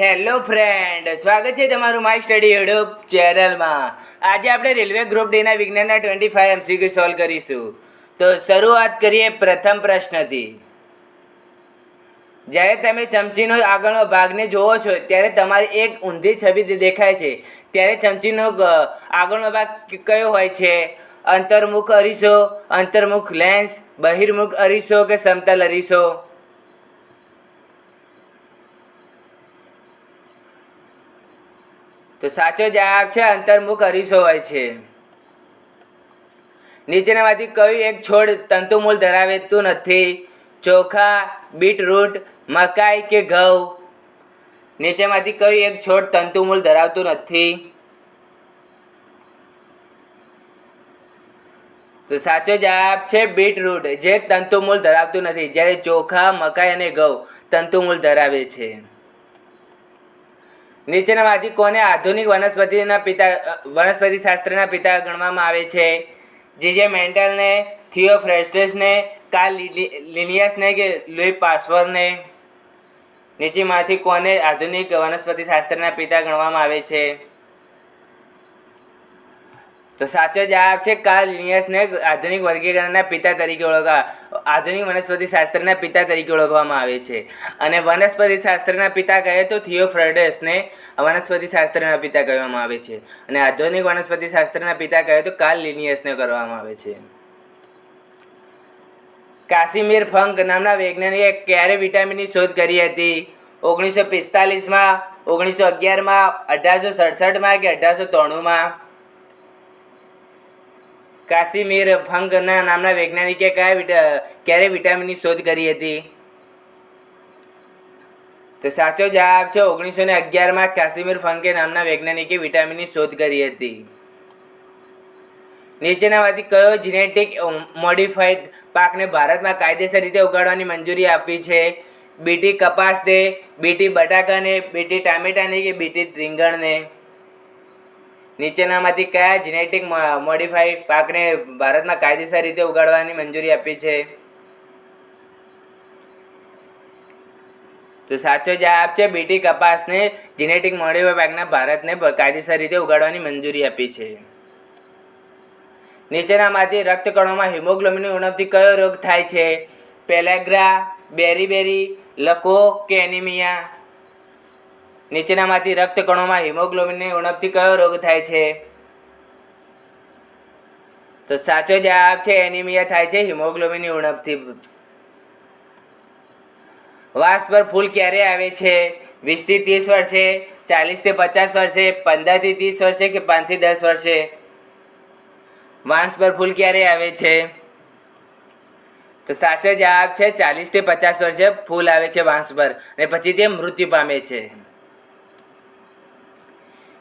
Hello friend, સ્વાગત છે તમારું માય સ્ટડી યુટ્યુબ ચેનલમાં. આજે આપણે રેલવે ગ્રુપ ડેના વિજ્ઞાનના ટ્વેન્ટી ફાઈવ એમસીક્યુ સોલ્વ કરીશું. તો શરૂઆત કરીએ પ્રથમ પ્રશ્નથી. જ્યારે તમે ચમચીનો આગળનો ભાગને જોવો છો, ત્યારે તમારી એક ઊંધી છબી દેખાય છે, ત્યારે ચમચીનો આગળનો ભાગ કયો હોય છે? અંતર્મુખ અરીસો, અંતર્મુખ લેન્સ બહિર્મુખ અરીસો કે સમતલ અરીસો? તો સાચો જવાબ છે, અંતર્મુખ અરીસો હોય છે. નીચેનામાંથી કયું એક છોડ તંતુમૂળ ધરાવતું નથી? ચોખા, બીટરૂટ, મકાઈ કે ઘઉં? નીચેમાંથી કયું એક છોડ તંતુમૂલ ધરાવતું નથી? તો સાચો જવાબ છે, બીટરૂટ, જે તંતુમૂલ ધરાવતું નથી, જ્યારે ચોખા, મકાઈ અને ઘઉં તંતુમૂલ ધરાવે છે. નીચેનામાંથી કોને આધુનિક વનસ્પતિના પિતા વનસ્પતિ શાસ્ત્રના પિતા ગણવામાં આવે છે? જે જે મેન્ટલને થિયોફ્રેસ્ટસને કાર્લ લિનિયસને કે લુઈ પાશ્વરને નીચેમાંથી કોને આધુનિક વનસ્પતિ શાસ્ત્રના પિતા ગણવામાં આવે છે? તો સાચો જવાબ છે કાર્લ લિનિયસને આધુનિક વર્ગીકરણના પિતા તરીકે ઓળખવા, આધુનિક વનસ્પતિ શાસ્ત્રના પિતા તરીકે ઓળખવામાં આવે છે. અને વનસ્પતિ શાસ્ત્રના પિતા કહે તો થિયોફ્રેડસને વનસ્પતિ શાસ્ત્રના પિતા કહેવામાં આવે છે. અને આધુનિક વનસ્પતિ શાસ્ત્રના પિતા કહે તો કાર્લ લિનિયસને કરવામાં આવે છે. કાશ્મીર ફંક નામના વૈજ્ઞાનિકે ક્યારે વિટામિનની શોધ કરી હતી? ઓગણીસો પિસ્તાલીસમાં, ઓગણીસો અગિયારમાં, અઢારસો સડસઠમાં કે અઢારસો ત્રાણુંમાં? કાશ્મીર ભંગના નામના વૈજ્ઞાનિકે કયા ક્યારે વિટામિનની શોધ કરી હતી? તો સાચો જવાબ છે ઓગણીસો ને અગિયારમાં કાશ્મીર ફંકે નામના વૈજ્ઞાનિકે વિટામિનની શોધ કરી હતી. નીચેનામાંથી કયો જીનેટિક મોડિફાઈડ પાકને ભારતમાં કાયદેસર રીતે ઉગાડવાની મંજૂરી આપી છે? બીટી કપાસને બીટી બટાકાને બીટી ટામેટાને કે બીટી રીંગણને? નીચેનામાંથી કયા જીનેટિક મોડિફાઈડ પાકને ભારતમાં કાયદેસર રીતે ઉગાડવાની મંજૂરી આપી છે? તો સાચો જવાબ છે બીટી કપાસને જીનેટિક મોડિફાઈડ પાકના ભારતને કાયદેસર રીતે ઉગાડવાની મંજૂરી આપી છે. નીચેનામાંથી રક્તકણોમાં હિમોગ્લોબિનની ઉણપથી કયો રોગ થાય છે? પેલેગ્રા, બેરીબેરી, લકો કે એનિમિયા? નીચેનામાંથી રક્તકણોમાં હિમોગ્લોબિનની ઉણપથી કયો રોગ થાય છે? તો સાચો જવાબ છે, એનિમિયા થાય છે હિમોગ્લોબિનની ઉણપથી. વાસ પર ફૂલ ક્યારે આવે છે? વીસથી ત્રીસ વર્ષે ચાલીસથી પચાસ વર્ષે પંદરથી ત્રીસ વર્ષે કે પાંચથી દસ વર્ષે? વાંસ પર ફૂલ ક્યારે આવે છે? તો સાચો જવાબ છે ચાલીસથી પચાસ વર્ષે ફૂલ આવે છે વાંસ પર. અને પછી તે મૃત્યુ પામે છે.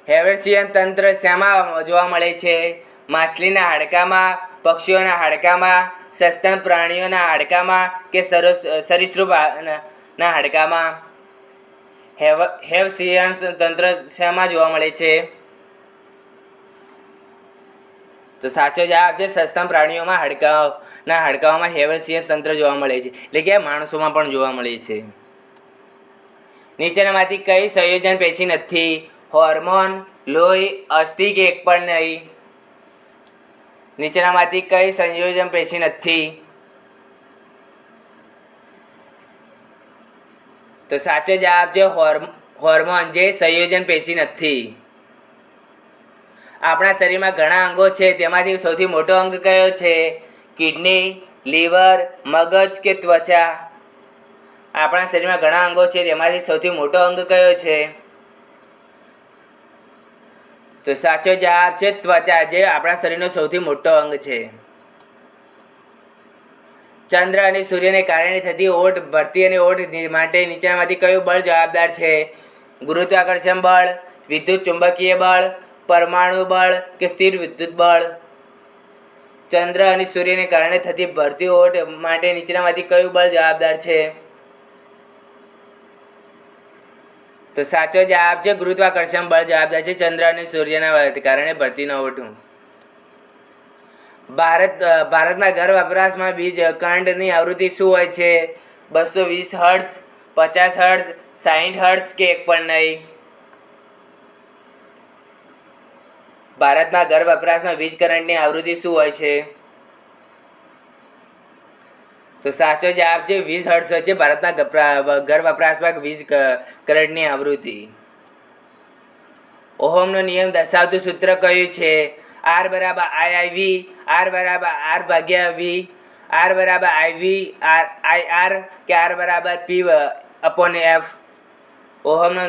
હેવર્સિયન તંત્ર શામાં જોવા મળે છે? માછલીના હાડકામાં, પક્ષીઓના હાડકામાં, સસ્તન પ્રાણીઓના હાડકામાં કે સરોસ સરીસૃપ ના- હાડકામાં? હેવ હેવસિયન તંત્ર શામાં જોવા મળે છે? તો સાચો જવાબ છે સસ્તન પ્રાણીઓમાં હાડકાના હાડકાઓમાં હેવસિયન તંત્ર જોવા મળે છે. એટલે કે માણસોમાં પણ જોવા મળે છે. નીચેનામાંથી કઈ સંયોજન પેશી નથી? હોર્મોન, લોહી, અસ્થિ કે એક પણ નહીં. નીચેનામાંથી કઈ સંયોજન પેશી નથી. તો સાચો જવાબ છે હોર્મ- હોર્મોન જે સંયોજન પેશી નથી. આપણા શરીરમાં ઘણા અંગો છે, તેમાંથી સૌથી મોટો અંગ કયો છે? કિડની, લીવર, મગજ કે ત્વચા? આપણા શરીરમાં ઘણા અંગો છે, તેમાંથી સૌથી મોટો અંગ કયો છે? તો સાચો જવાબ છે ત્વચા, જે આપણા શરીરનો સૌથી મોટો અંગ છે. ચંદ્ર અને સૂર્યને કારણે થતી ઓટ ભરતી અને ઓટ માટે નીચેનામાંથી કયું બળ જવાબદાર છે? ગુરુત્વાકર્ષણ બળ, વિદ્યુત ચુંબકીય બળ, પરમાણુ બળ કે સ્થિર વિદ્યુત બળ? ચંદ્ર અને સૂર્યને કારણે થતી ભરતી ઓટ માટે નીચેનામાંથી કયું બળ જવાબદાર છે? તો સાચો જવાબ છે, ગુરુત્વાકર્ષણ બળ જવાબદાર છે, ચંદ્ર અને સૂર્યના કારણે ભરતીનો ઓટું ભારત ભારતના ઘર વપરાશમાં બીજ કરંટની આવૃત્તિ શું હોય છે? બસો વીસ હર્ટ્ઝ, પચાસ હર્ટ્ઝ સાહીઠ હર્ટ્ઝ કે એક પણ નહીં? ભારતમાં ઘર વપરાશમાં વીજ કરંટની આવૃત્તિ શું હોય છે? તો સાચો જવાબ છે વીસ હર્ષ છે ભારતના ઘર વપરાશમાં વીજ કરોડની આવૃત્તિ. ઓહમનો નિયમ દર્શાવતું સૂત્ર કયું છે? આર બરાબર આઈ આઈ વી, આર બરાબર આર ભાગ્યા વી, આર બરાબર I V, R, I R કે આર બરાબર પી અપોન એફ? ઓહમનો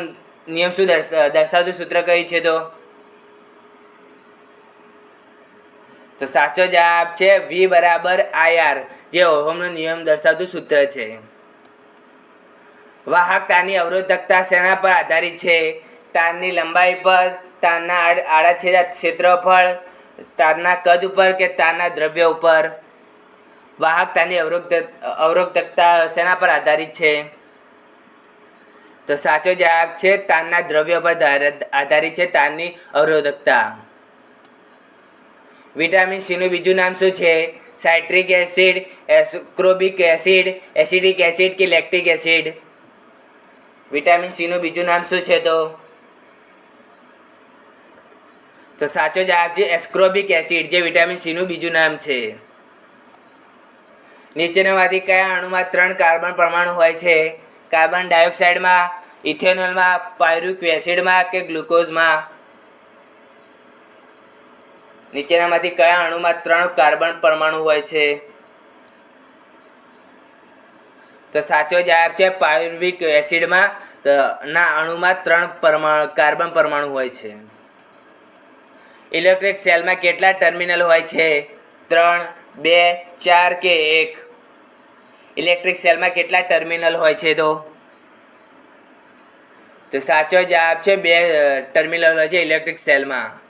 નિયમ શું દર્શાવતું સૂત્ર કયું છે તો? તો સાચો જવાબ છે વી બરાબર આઈઆર જે ઓહમનો નિયમ દર્શાવતું સૂત્ર છે. વાહકતાની અવરોધકતા શેના પર આધારિત છે? તારની લંબાઈ પર, તારના આડ- આડાછેદા ક્ષેત્રફળ તારના કદ ઉપર કે તારના દ્રવ્ય ઉપર? વાહકતાની અવરોધ અવરોધકતા શેના પર આધારિત છે? તો સાચો જવાબ છે તારના દ્રવ્ય પર આધારિત છે તારની અવરોધકતા. વિટામિન સીનું બીજું નામ શું છે? Citric acid ascorbic acid, acidic acid કે લેક્ટિક એસિડ? વિટામિન સીનું બીજું નામ શું છે તો? તો સાચો જવાબ છે એસ્ક્રોબિક એસિડ, જે વિટામિન સીનું બીજું નામ છે. નીચેનામાંથી કયા અણુમાં ત્રણ કાર્બન પરમાણુ હોય છે? કાર્બન ડાયોક્સાઇડમાં, ઇથેનોલમાં, પાયરુક એસિડમાં કે ગ્લુકોઝમાં? નીચેનામાંથી કયા અણુમાં ત્રણ કાર્બન પરમાણુ હોય છે? તો સાચો જવાબ છે પાયુર્વિક એસિડમાં ના, અણુમાં ત્રણ પરમાણુ, કાર્બન પરમાણુ હોય છે. ઇલેક્ટ્રિક સેલમાં કેટલા ટર્મિનલ હોય છે? ત્રણ, બે, ચાર કે એક? ઇલેક્ટ્રિક સેલમાં કેટલા ટર્મિનલ હોય છે તો? તો સાચો જવાબ છે બે ટર્મિનલ હોય છે ઇલેક્ટ્રિક સેલમાં.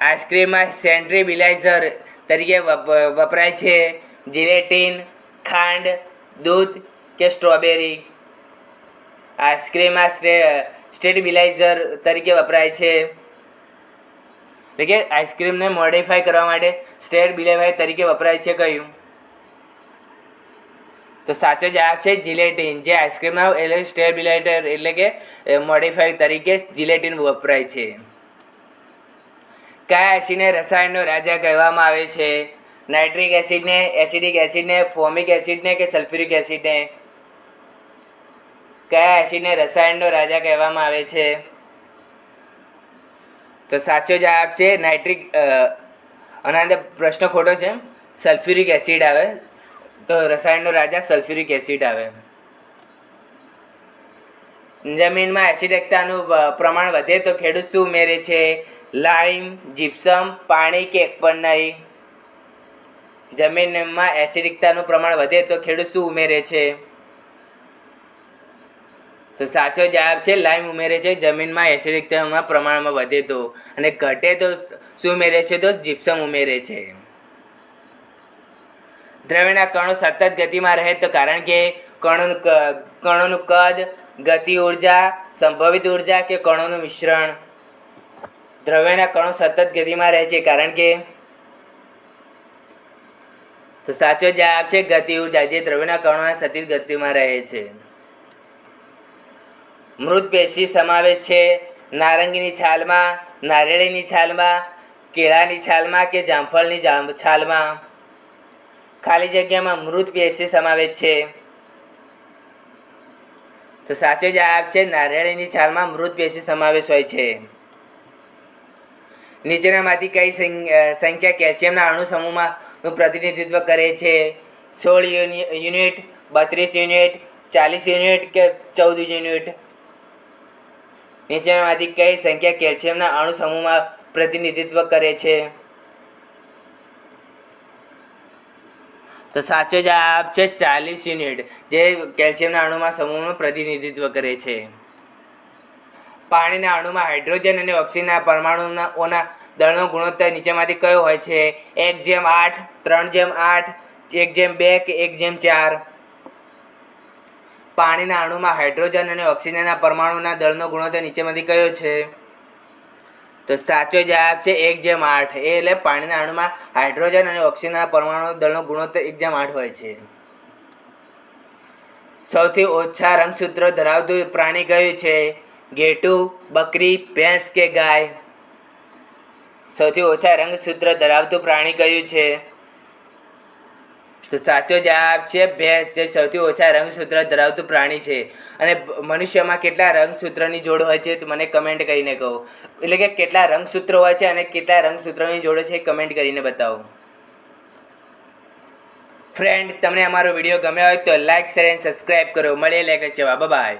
આઈસ્ક્રીમમાં સેન્ટ્રીબિલાઇઝર તરીકે વપ- વપરાય છે. જિલેટીન, ખાંડ, દૂધ કે સ્ટ્રોબેરી. આઈસ્ક્રીમમાં સ્ટેબિલાઇઝર તરીકે વપરાય છે. એટલે કે આઈસ્ક્રીમને મોડિફાઈ કરવા માટે સ્ટેબિલાઇઝર તરીકે વપરાય છે કયું? તો સાચો જવાબ છે જિલેટીન. જે આઈસ્ક્રીમમાં એટલે સ્ટેબિલાઇટર એટલે કે મોડિફાઈ તરીકે જિલેટીન વપરાય છે. કયા એસિડને રસાયણનો રાજા કહેવામાં આવે છે. નાઇટ્રિક એસિડને, એસિડિક એસિડને, ફોમિક એસિડને કે સલ્ફ્યુરિક એસિડને? કયા એસિડને રસાયણનો રાજા કહેવામાં આવે છે. તો સાચો જવાબ છે નાઇટ્રિક અને અંદર પ્રશ્ન ખોટો છે. સલ્ફ્યુરિક એસિડ આવે. તો રસાયણનો રાજા સલ્ફ્યુરિક એસિડ આવે. જમીનમાં એસિડ એકતાનું પ્રમાણ વધે તો ખેડૂત શું ઉમેરે છે? લાઈમ જીપ્સમ પાણી કે પણ નહીં. જમીનમાં એસિડિકતાનું પ્રમાણ વધે તો ખેડૂત શું ઉમેરે છે? તો સાચો જવાબ છે, લાઈમ ઉમેરે છે, જમીનમાં એસિડિકતામાં પ્રમાણમાં વધે તો. અને ઘટે તો શું ઉમેરે છે તો જીપ્સમ ઉમેરે છે. દ્રવ્યના કણો સતત ગતિમાં રહે તો કારણ કે કણોનું કણોનું કદ, ગતિ ઊર્જા, સંભવિત ઊર્જા કે કણોનું મિશ્રણ. દ્રવ્યના કણો સતત ગતિમાં રહે છે, કારણ કે તો સાચો જવાબ છે ગતિ ઊર્જા, જે દ્રવ્યના કણોના સતત ગતિમાં રહે છે. મૃત પેશી સમાવેશ છે નારંગીની છાલમાં, નારિયેળીની છાલમાં, કેળાની છાલમાં કે જામફળની છાલમાં. ખાલી જગ્યામાં મૃત પેશી સમાવેશ છે. તો સાચો જવાબ છે નારિયેળીની છાલમાં મૃત પેશી સમાવેશ હોય છે. નીચેનામાંથી કઈ સંખ્યા કેલ્શિયમના અણુ સમૂહમાં પ્રતિનિધિત્વ કરે છે? સોળ યુનિટ, બત્રીસ યુનિટ, ચાલીસ યુનિટ કે ચૌદ યુનિટ? નીચેનામાંથી કઈ સંખ્યા કેલ્શિયમના અણુ સમૂહમાં પ્રતિનિધિત્વ કરે છે? તો સાચો જવાબ છે ચાલીસ યુનિટ, જે કેલ્શિયમના અણુમાં સમૂહનું પ્રતિનિધિત્વ કરે છે. પાણીના અણુમાં હાઇડ્રોજન અને ઓક્સિજનના પરમાણુના દળનો ગુણોત્તર નીચેમાંથી કયો હોય છે? એક જેમ આઠ, ત્રણ જેમ આઠ, એક જેમ બે કે એક જેમ ચાર? પાણીના અણુમાં હાઇડ્રોજન અને ઓક્સિજનના પરમાણુના દળનો ગુણોત્તર નીચેમાંથી કયો છે? તો સાચો જવાબ છે એક જેમ આઠ. એ એટલે પાણીના અણુમાં હાઇડ્રોજન અને ઓક્સિજનના પરમાણુ દળનો ગુણોત્તર એક જેમ આઠ હોય છે. સૌથી ઓછા રંગસૂત્રો ધરાવતું પ્રાણી કયું છે? ઘેટું બકરી, ભેંસ કે ગાય. સૌથી ઓછા રંગસૂત્ર ધરાવતું પ્રાણી કયું છે? તો સાચો જવાબ છે ભેંસ, જે સૌથી ઓછા રંગસૂત્ર ધરાવતું પ્રાણી છે. અને મનુષ્યમાં કેટલા રંગસૂત્રની જોડ હોય છે? મને કમેન્ટ કરીને કહો. એટલે કે કેટલા રંગસૂત્રો હોય છે અને કેટલા રંગસૂત્રોની જોડ છે કમેન્ટ કરીને બતાવો. ફ્રેન્ડ તમને અમારો વીડિયો ગમ્યો હોય તો લાઈક શેર એન્ડ સબસ્ક્રાઈબ કરો. મળીએ લેકચર બાય